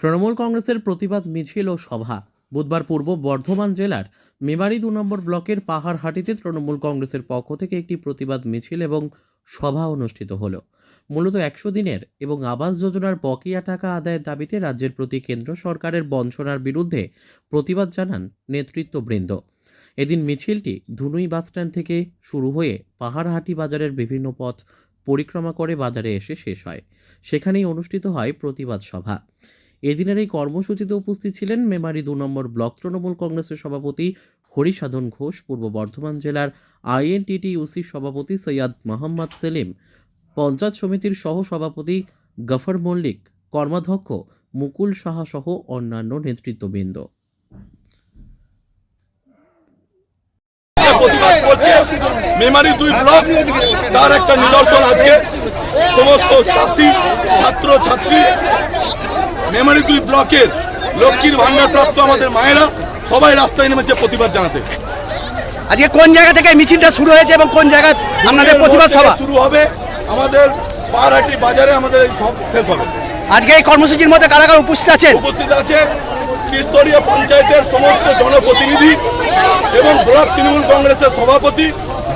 তৃণমূল কংগ্রেসের প্রতিবাদ মিছিল ও সভা। বুধবার পূর্ব বর্ধমান জেলার মেমারি দু নম্বর ব্লকের পাহাড়হাটিতে তৃণমূল কংগ্রেসের পক্ষ থেকে একটি প্রতিবাদ মিছিল এবং সভা অনুষ্ঠিত হল। মূলত একশো দিনের এবং আবাস যোজনার বকেয়া টাকা আদায়ের দাবিতে রাজ্যের প্রতি কেন্দ্র সরকারের বঞ্চনার বিরুদ্ধে প্রতিবাদ জানান নেতৃত্ববৃন্দ। এদিন মিছিলটি ধুনুই বাসস্ট্যান্ড থেকে শুরু হয়ে পাহাড়হাটি বাজারের বিভিন্ন পথ পরিক্রমা করে বাজারে এসে শেষ হয়। সেখানেই অনুষ্ঠিত হয় প্রতিবাদ সভা। এদিনের এই কর্মসূচিতে উপস্থিত ছিলেন মেমারি দু নম্বর ব্লক তৃণমূল কংগ্রেসের সভাপতি হরিসাধন ঘোষ, পূর্ব বর্ধমান জেলার আইএনটিটিইউসির সভাপতি সৈয়দ মোহাম্মদ সেলিম, পঞ্চায়েত সমিতির সহ সভাপতি গফর মল্লিক, কর্মাধ্যক্ষ মুকুল সাহা সহ অন্যান্য নেতৃত্ববৃন্দ। প্রতিবাদ করছে। মেমারি দুই ব্লক তার একটা নিদর্শন আজকে। সমস্ত চাষি ছাত্র ছাত্রী মেমারি দুই ব্লকের লক্ষ্মীর ভান্ডার প্রাপ্ত আমাদের মায়েরা সবাই রাস্তায় নেমেছে প্রতিবাদ জানাতে। আজকে কোন জায়গা থেকে মিছিলটা শুরু হয়েছে এবং কোন জায়গায় আপনাদের প্রতিবাদ সভা? শুরু হবে আমাদের পাহাড়াটি বাজারে আমাদের এই সব শেষ হবে। আজকে এই কর্মসূচির মধ্যে কারা কারা উপস্থিত আছেন? উপস্থিত আছে ত্রিস্তরীয় পঞ্চায়েতের সমস্ত জনপ্রতিনিধি এবং ব্লক তৃণমূল কংগ্রেসের সভাপতি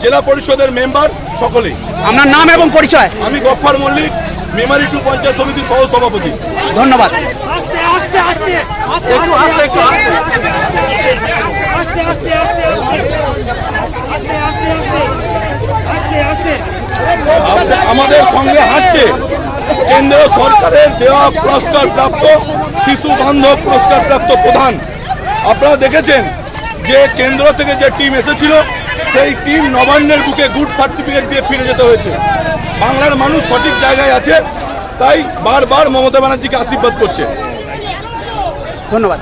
জেলা পরিষদের মেম্বার সকলে আপনার নাম এবং পরিচয় আমি গফার মল্লিক মেমারি টু পঞ্চায়েত সমিতির সহ সভাপতি ধন্যবাদ আমাদের সঙ্গে হাঁটছে কেন্দ্র সরকারের দেওয়া পুরস্কারপ্রাপ্ত শিশু বান্ধব পুরস্কার প্রাপ্ত প্রধান। আপনারা দেখেছেন যে কেন্দ্র থেকে যে টিম এসেছিল, সেই টিম নবান্নের বুকে গুড সার্টিফিকেট দিয়ে ফিরে যেতে হয়েছে। বাংলার মানুষ সঠিক জায়গায় আছে, তাই বারবার মমতা ব্যানার্জিকে আশীর্বাদ করছে। ধন্যবাদ।